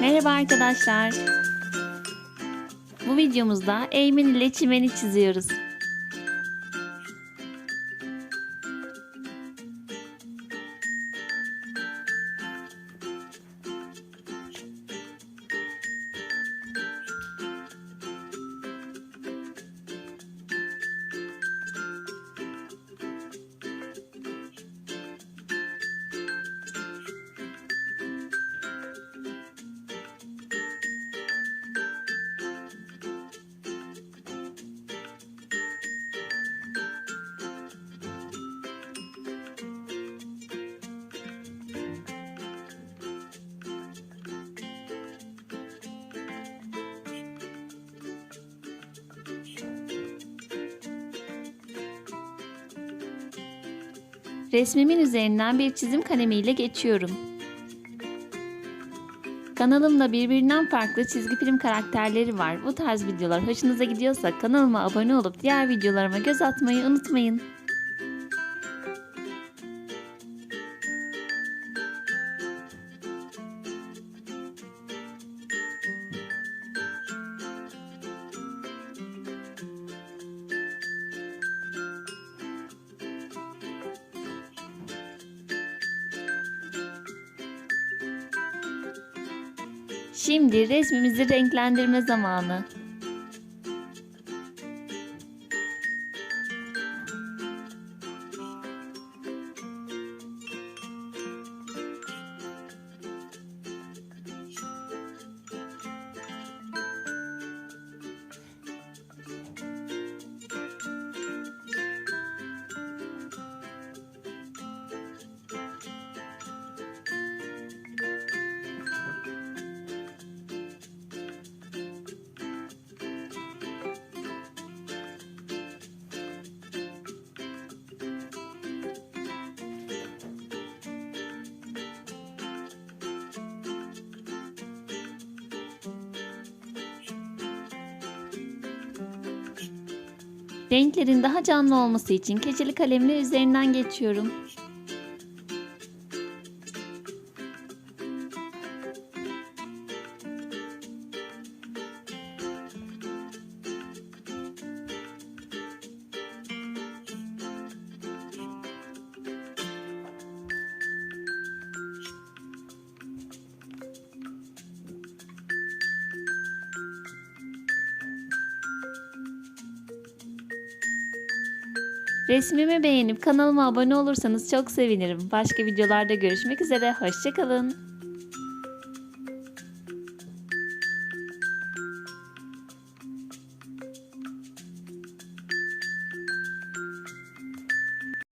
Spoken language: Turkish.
Merhaba arkadaşlar. Bu videomuzda Eymen ile çimeni çiziyoruz. Resmimin üzerinden bir çizim kalemiyle geçiyorum. Kanalımda birbirinden farklı çizgi film karakterleri var. Bu tarz videolar hoşunuza gidiyorsa kanalıma abone olup diğer videolarıma göz atmayı unutmayın. Şimdi resmimizi renklendirme zamanı. Renklerin daha canlı olması için keçeli kalemle üzerinden geçiyorum. Resmimi beğenip kanalıma abone olursanız çok sevinirim. Başka videolarda görüşmek üzere. Hoşçakalın.